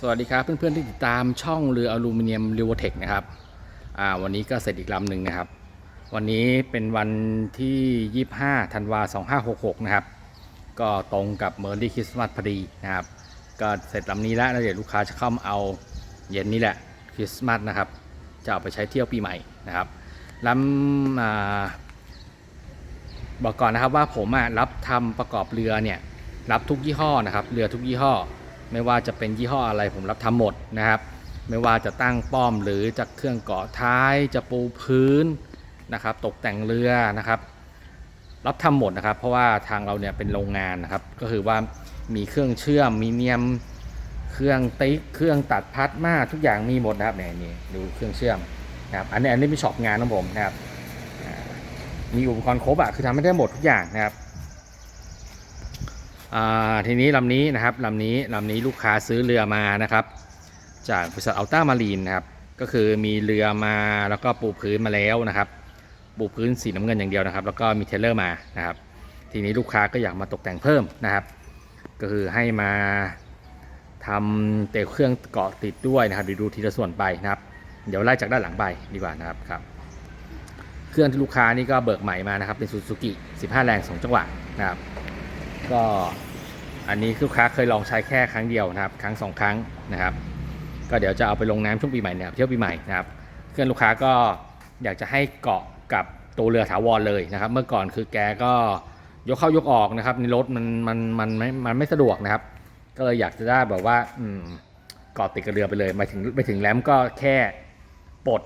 สวัสดีครับเพื่อนๆที่ติดตามช่องเรืออลูมิเนียมริวเทคนะครับวันนี้ก็เสร็จอีกลำหนึ่งนะครับ วันนี้เป็นวันที่ 25ธันวา2566 นะครับ ก็ตรงกับเมอร์รี่คริสต์มาสพอดีนะครับ ก็เสร็จลำนี้แล้วแล้วเดี๋ยวลูกค้าจะเข้ามาเอาเย็นนี้แหละคริสต์มาสนะครับ จะเอาไปใช้เที่ยวปีใหม่นะครับลำบอกก่อนนะครับว่าผมรับทำประกอบเรือเนี่ยรับทุกยี่ห้อนะครับ เรือทุกยี่ห้อ ไม่ว่าจะเป็นยี่ห้ออะไรผมรับทำหมดนะครับ ไม่ว่าจะตั้งป้อมหรือจะเครื่องเกาะท้ายจะปูพื้นนะครับ ตกแต่งเรือนะครับ รับทำหมดนะครับ เพราะว่าทางเราเนี่ยเป็นโรงงานนะครับ ก็คือว่ามีเครื่องเชื่อมมีเนียมเครื่องติ๊กเครื่องตัดพัดมาทุกอย่างมีหมดนะครับเนี่ยนี่ดูเครื่องเชื่อมนะครับอันนี้อันนี้เป็นช็อปงานของผมนะครับมีอุปกรณ์ครบอะคือทำไม่ได้หมดทุกอย่างนะครับ ทีนี้ลำนี้นะครับลำนี้ลำนี้ลูกค้าซื้อเรือมานะครับ จากบริษัทอัลต้ามารีนนะครับก็คือมีเรือมาแล้วก็ปูพื้นมาแล้วนะครับ ปูพื้นสีน้ำเงินอย่างเดียวนะครับ แล้วก็มีเทเลอร์มานะครับ ทีนี้ลูกค้าก็อยากมาตกแต่งเพิ่มนะครับ ก็คือให้มาทำเตะเครื่องเกาะติดด้วยนะครับดูทีละส่วนไปนะครับ เดี๋ยวไล่จากด้านหลังไปดีกว่านะครับครับ เครื่องที่ลูกค้านี่ก็เบิกใหม่มานะครับเป็นซูซูกิ 15 แรง 2 จังหวะนะครับ ก็ อันนี้ลูกค้าเคยลองใช้แค่ครั้งเดียวนะครับ ครั้งสองครั้งนะครับ ก็เดี๋ยวจะเอาไปลงน้ำช่วงปีใหม่เนี่ยเที่ยวปีใหม่นะครับเครื่องลูกค้าก็อยากจะให้เกาะกับตัวเรือถาวรเลยนะครับ เมื่อก่อนคือแกก็ยกเข้ายกออกนะครับในรถมันมันมันไม่มันไม่สะดวกนะครับ ก็เลยอยากจะได้แบบว่าอืมเกาะติดกับเรือไปเลยไปถึงไปถึงแรมก็แค่ปลด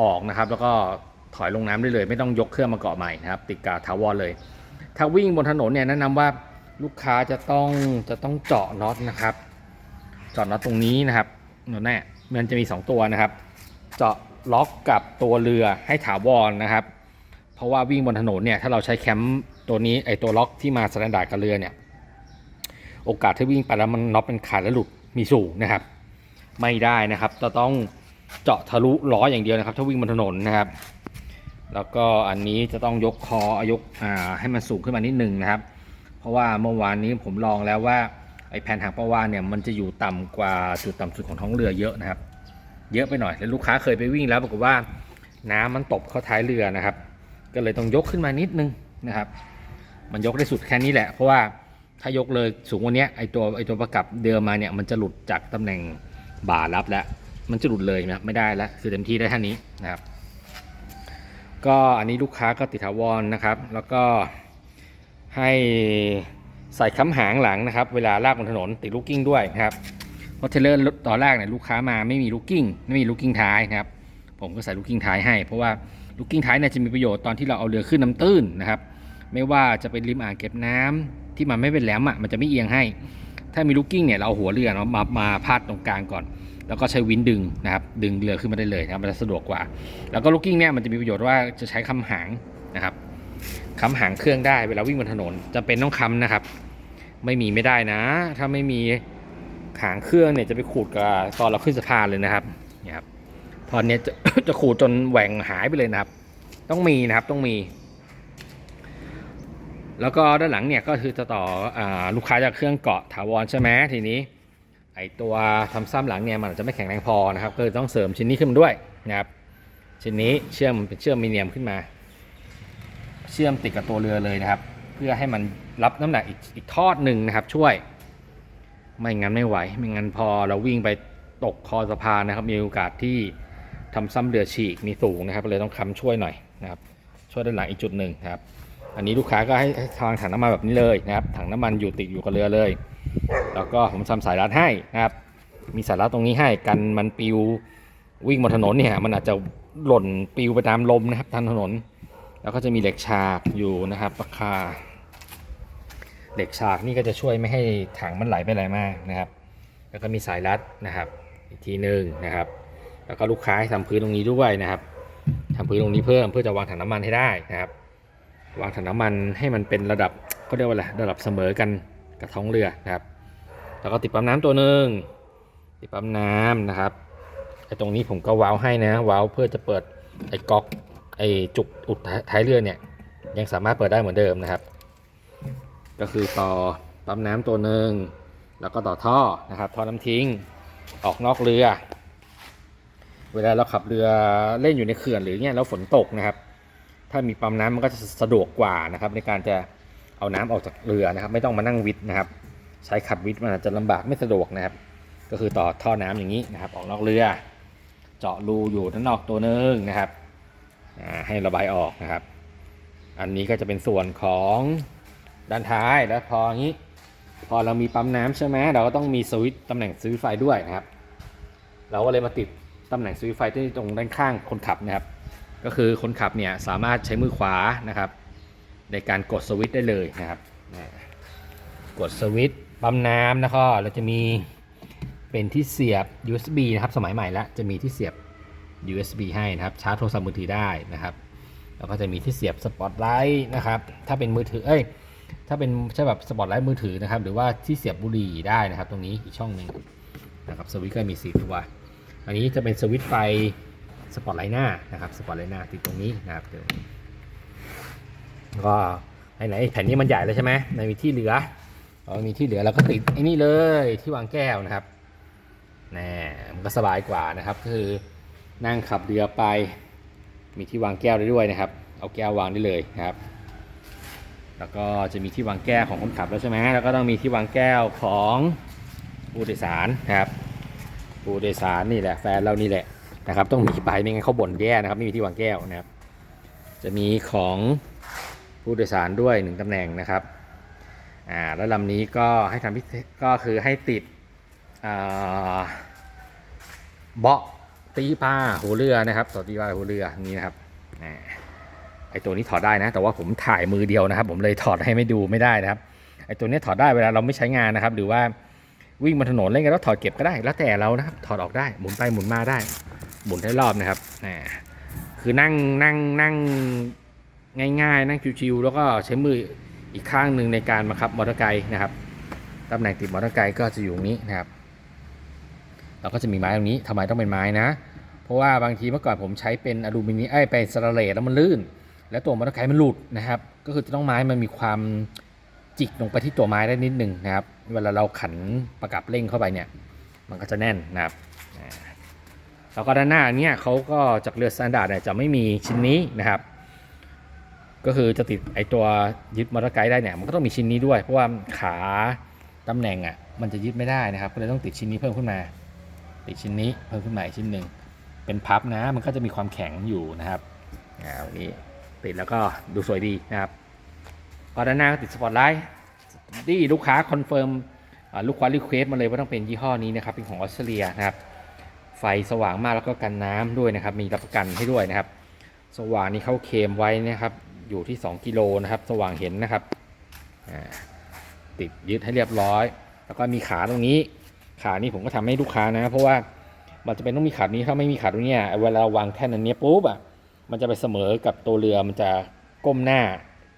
ออกนะครับ แล้วก็ถอยลงน้ำได้เลย ไม่ต้องยกเครื่องมาเกาะใหม่นะครับ ติดกับถาวรเลย ถ้าวิ่งบนถนนเนี่ยแนะนำว่า ลูกค้าจะต้องจะต้องเจาะน็อตนะครับ เจาะน็อตตรงนี้นะครับนั่นแน่มันจะมี 2 ตัวนะครับ เจาะล็อกกับตัวเรือให้ถาวรนะครับ เพราะว่าวิ่งบนถนนเนี่ยถ้าเราใช้แคมป์ตัวนี้ไอตัวล็อกที่มาสแตนดาร์ดกับเรือเนี่ยโอกาสที่วิ่งไปแล้วมันน็อตเป็นขาดและหลุดมีสูงนะครับ ไม่ได้นะครับจะต้องเจาะทะลุล้ออย่างเดียวนะครับ ถ้าวิ่งบนถนนนะครับ แล้วก็อันนี้จะต้องยกคอยกอ่าให้มันสูงขึ้นมานิดนึงนะครับ เพราะว่าเมื่อวานนี้ผมลองแล้วว่าไอแผ่นหางปลาวานเนี่ยมันจะอยู่ต่ำกว่าจุดต่ำสุดของท้องเรือเยอะนะครับ เยอะไปหน่อยแล้วลูกค้าเคยไปวิ่งแล้วปรากฏว่าน้ำมันตบเข้าท้ายเรือนะครับ ก็เลยต้องยกขึ้นมานิดนึงนะครับ มันยกได้สุดแค่นี้แหละ เพราะว่าถ้ายกเลยสูงกว่านี้ไอตัวไอตัวประกับเดิมมาเนี่ยมันจะหลุดจากตำแหน่งบ่ารับแล้ว มันจะหลุดเลยนะไม่ได้แล้วคือเต็มที่ได้แค่นี้นะครับ ก็อันนี้ลูกค้าก็ติดถาวรนะครับ แล้วก็ ให้ใส่ค้ำหางหลังนะครับ เวลาลากบนถนนติดลูกกิ้งด้วยนะครับเพราะเทเลอร์ตอนแรกเนี่ยลูกค้ามาไม่มีลูกกิ้งไม่มีลูกกิ้งท้ายนะครับ ผมก็ใส่ลูกกิ้งท้ายให้ เพราะว่าลูกกิ้งท้ายเนี่ยจะมีประโยชน์ตอนที่เราเอาเรือขึ้นน้ำตื้นนะครับ ไม่ว่าจะเป็นริมอ่างเก็บน้ำที่มันไม่เป็นแหลมอะมันจะไม่เอียงให้ ถ้ามีลูกกิ้งเนี่ยเราเอาหัวเรือเนาะมามาพาดตรงกลางก่อน แล้วก็ใช้วินดึงนะครับ ดึงเรือขึ้นมาได้เลยนะครับมันจะสะดวกกว่า แล้วก็ลูกกิ้งเนี่ยมันจะมีประโยชน์ว่าจะใช้คำหางนะครับ คำหางเครื่องได้เวลาวิ่งบนถนนจะเป็นต้องคำนะครับ ไม่มีไม่ได้นะ ถ้าไม่มีหางเครื่องเนี่ยจะไปขูดกับตอนเราขึ้นสะพานเลยนะครับเนี่ยครับตอนเนี้ยจะจะขูดจนแหว่งหายไปเลยนะครับ ต้องมีนะครับต้องมี แล้วก็ด้านหลังเนี่ยก็คือจะต่ออลูกค้าจะเครื่องเกาะถาวรใช่ไหมทีนี้ไอตัวทำซ้ำหลังเนี่ยมันอาจจะไม่แข็งแรงพอนะครับ ก็ต้องเสริมชิ้นนี้ขึ้นมาด้วยนะครับ ชิ้นนี้เชื่อมเป็นเชื่อมมีเนียมขึ้นมา เชื่อมติดกับตัวเรือเลยนะครับ เพื่อให้มันรับน้ำหนักอีกอีกทอดหนึ่งนะครับ ช่วย ไม่งั้นไม่ไหว ไม่งั้นพอเราวิ่งไปตกคอสะพานนะครับ มีโอกาสที่ทำซ้ำเรือฉีกมีสูงนะครับเลยต้องค้ำช่วยหน่อยนะครับ ช่วยด้านหลังอีกจุดหนึ่งครับ อันนี้ลูกค้าก็ให้ทางถังน้ำมันแบบนี้เลยนะครับถังน้ำมันอยู่ติดอยู่กับเรือเลย แล้วก็ผมทำสายรัดให้นะครับ มีสายรัดตรงนี้ให้กันมันปิววิ่งบนถนนเนี่ยมันอาจจะหล่นปิวไปตามลมนะครับทางถนน แล้วก็จะมีเหล็กฉากอยู่นะครับราคา เหล็กฉากนี่ก็จะช่วยไม่ให้ถังมันไหลไปไหลมากนะครับ แล้วก็มีสายรัดนะครับ อีกทีหนึ่งนะครับ แล้วก็ลูกค้าให้ทำพื้นตรงนี้ด้วยนะครับทำพื้นตรงนี้เพิ่มเพื่อจะวางถังน้ำมันให้ได้นะครับ วางถังน้ำมันให้มันเป็นระดับเขาเรียกว่าอะไรระดับเสมอกันกับท้องเรือนะครับ แล้วก็ติดปั๊มน้ำตัวหนึ่งติดปั๊มน้ำนะครับไอ้ตรงนี้ผมก็ว้าวให้นะว้าวเพื่อจะเปิดไอ้ก๊อก ไอ้จุกอุดท้ายเรือเนี่ยยังสามารถเปิดได้เหมือนเดิมนะครับ ก็คือต่อปั๊มน้ำตัวหนึ่งแล้วก็ต่อท่อนะครับท่อน้ำทิ้งออกนอกเรือ เวลาเราขับเรือเล่นอยู่ในเขื่อนหรือเงี้ยแล้วฝนตกนะครับ ถ้ามีปั๊มน้ำมันก็จะสะดวกกว่านะครับ ในการจะเอาน้ำออกจากเรือนะครับ ไม่ต้องมานั่งวิทนะครับ ใช้ขัดวิทมันอาจจะลำบากไม่สะดวกนะครับ ก็คือต่อท่อน้ำอย่างนี้นะครับ ออกนอกเรือ เจาะรูอยู่ด้านนอกตัวหนึ่งนะครับ ให้ระบายออกนะครับ อันนี้ก็จะเป็นส่วนของด้านท้ายแล้วพออย่างนี้ พอเรามีปั๊มน้ำใช่ไหมเราก็ต้องมีสวิตช์ตำแหน่งสวิตไฟด้วยนะครับ เราก็เลยมาติดตำแหน่งสวิตไฟที่ตรงด้านข้างคนขับนะครับ ก็คือคนขับเนี่ยสามารถใช้มือขวานะครับ ในการกดสวิตได้เลยนะครับ กดสวิตปั๊มน้ำแล้วก็เราจะมีเป็นที่เสียบ USB นะครับสมัยใหม่แล้วจะมีที่เสียบ USB ให้นะครับชาร์จโทรศัพท์มือถือได้นะครับแล้วก็จะมีที่เสียบสปอตไลท์นะครับถ้าเป็นมือถือเอ้ยถ้าเป็นใช่แบบสปอตไลท์มือถือนะครับ หรือว่าที่เสียบบุหรี่ได้นะครับ ตรงนี้อีกช่องหนึ่งนะครับสวิตช์ก็มีสีตัวอันนี้จะเป็นสวิตช์ไฟสปอตไลท์หน้านะครับสปอตไลท์หน้าติดตรงนี้นะครับตรงนี้แล้วก็ไหนแผ่นนี้มันใหญ่แล้วใช่ไหมในมีที่เหลือเรามีที่เหลือเราก็ติดไอ้นี่เลยที่วางแก้วนะครับแน่มันก็สบายกว่านะครับ คือ นั่งขับเรือไป มีที่วางแก้วได้ด้วยนะครับ เอาแก้ววางได้เลยนะครับ แล้วก็จะมีที่วางแก้วของคนขับแล้วใช่ไหมแล้วก็ต้องมีที่วางแก้วของผู้โดยสารนะครับ ผู้โดยสารนี่แหละแฟนเรานี่แหละนะครับ ต้องมีไปไม่งั้นเขาบ่นแย่นะครับไม่มีที่วางแก้วนะครับ จะมีของผู้โดยสารด้วยหนึ่งตำแหน่งนะครับอ่าแล้วลำนี้ก็ให้ทำพิเศษก็คือให้ติดอ่าเบาะ ตีผ้าหัวเรือนะครับต่อตีผ้าหัวเรือนี้นะครับไอตัวนี้ถอดได้นะ แต่ว่าผมถ่ายมือเดียวนะครับ ผมเลยถอดให้ไม่ดูไม่ได้นะครับไอตัวนี้ถอดได้เวลาเราไม่ใช้งานนะครับ หรือว่าวิ่งบนถนนเล่นกันแล้วถอดเก็บก็ได้ แล้วแต่เรานะครับถอดออกได้หมุนไปหมุนมาได้ หมุนได้รอบนะครับคือนั่งนั่งนั่งง่ายๆ นั่งชิวๆแล้วก็ใช้มืออีกข้างหนึ่งในการบังคับมอเตอร์ไซค์นะครับตำแหน่งติดมอเตอร์ไซค์ก็จะอยู่นี้นะครับ เราก็จะมีไม้ตรงนี้ทำไมต้องเป็นไม้นะ เพราะว่าบางทีเมื่อก่อนผมใช้เป็นอลูมิเนียมเอ้เป็นสแตนเลสแล้วมันลื่น แล้วตัวมอเตอร์ไซค์มันหลุดนะครับ ก็คือจะต้องไม้มันมีความจิกลงไปที่ตัวไม้ได้นิดหนึ่งนะครับ เวลาเราขันประกับเร่งเข้าไปเนี่ย มันก็จะแน่นนะครับแล้วก็ด้านหน้าเนี่ยเขาก็จากเรือสแตนดาร์ดเนี่ยจะไม่มีชิ้นนี้นะครับ ก็คือจะติดไอตัวยึดมอเตอร์ไกด์ได้เนี่ยมันก็ต้องมีชิ้นนี้ด้วย เพราะว่าขาตำแหน่งอะมันจะยึดไม่ได้นะครับ ก็เลยต้องติดชิ้นนี้เพิ่มขึ้นมา ติดชิ้นนี้เพิ่มขึ้นมาอีกชิ้นหนึ่งเป็นพับนะมันก็จะมีความแข็งอยู่นะครับอ่าตรงนี้ติดแล้วก็ดูสวยดีนะครับก็ด้านหน้าก็ติดสปอตไลท์ที่ลูกค้าคอนเฟิร์มลูกค้ารีเควสมาเลยว่าต้องเป็นยี่ห้อนี้นะครับ เป็นของออสเตรเลียนะครับ ไฟสว่างมากแล้วก็กันน้ำด้วยนะครับ มีรับประกันให้ด้วยนะครับ สว่างนี่เขาเคมไว้นะครับ อยู่ที่ 2 กิโลนะครับ สว่างเห็นนะครับอ่าติดยึดให้เรียบร้อย แล้วก็มีขาตรงนี้ ขานี้ผมก็ทำให้ลูกค้านะ เพราะว่ามันจะเป็นต้องมีขานี้ถ้าไม่มีขาตรงนี้เวลาวางแท่นอันนี้ปุ๊บอะมันจะไปเสมอกับตัวเรือมันจะก้มหน้า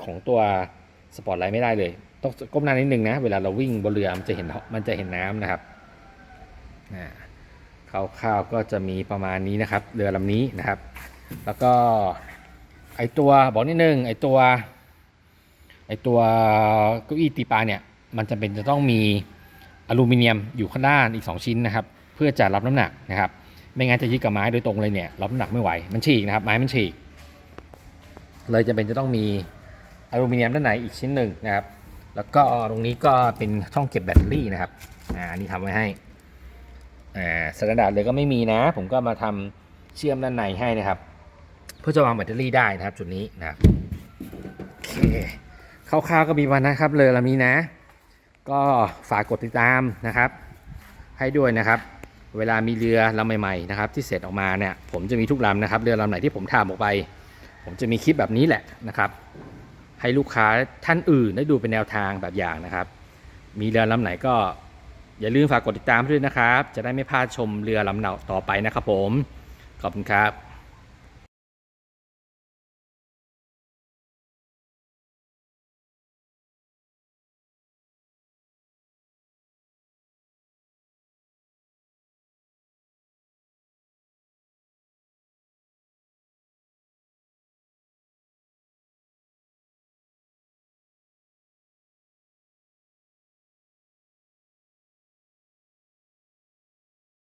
ของตัวสปอร์ตไลท์ไม่ได้เลย ต้องก้มหน้านิดนึงนะ เวลาเราวิ่งบนเรือมันจะเห็นมันจะเห็นน้ำนะครับอ่าคร่าวๆก็จะมีประมาณนี้นะครับ เรือลำนี้นะครับ แล้วก็ไอตัวบอกนิดนึงไอตัวไอตัวเก้าอี้ตีปลาเนี่ยมันจำเป็นจะต้องมี อลูมิเนียมอยู่ข้างด้านอีก 2 ชิ้นนะครับ เพื่อจะรับน้ำหนักนะครับ ไม่งั้นจะยึดกับไม้โดยตรงเลยเนี่ยรับน้ำหนักไม่ไหว มันฉีกนะครับ ไม้มันฉีก เลยจำเป็นจะต้องมีอลูมิเนียมด้านในอีกชิ้นหนึ่งนะครับ แล้วก็ตรงนี้ก็เป็นช่องเก็บแบตเตอรี่นะครับ อ่านี่ทำไว้ให้ อ่าสแตนดาร์ดเลยก็ไม่มีนะ ผมก็มาทำเชื่อมด้านในให้นะครับ เพื่อจะวางแบตเตอรี่ได้นะครับ จุดนี้นะครับโอเคคร่าวๆก็มีวันนะครับเลยลำนี้นะ ก็ฝากกดติดตามนะครับ ให้ด้วยนะครับ เวลามีเรือลำใหม่ๆนะครับ ที่เสร็จออกมาเนี่ยผมจะมีทุกลำนะครับ เรือลำไหนที่ผมทำออกไป ผมจะมีคลิปแบบนี้แหละนะครับ ให้ลูกค้าท่านอื่นได้ดูเป็นแนวทางแบบอย่างนะครับ มีเรือลำไหนก็อย่าลืมฝากกดติดตามด้วยนะครับ จะได้ไม่พลาดชมเรือลำต่อไปนะครับผม ขอบคุณครับ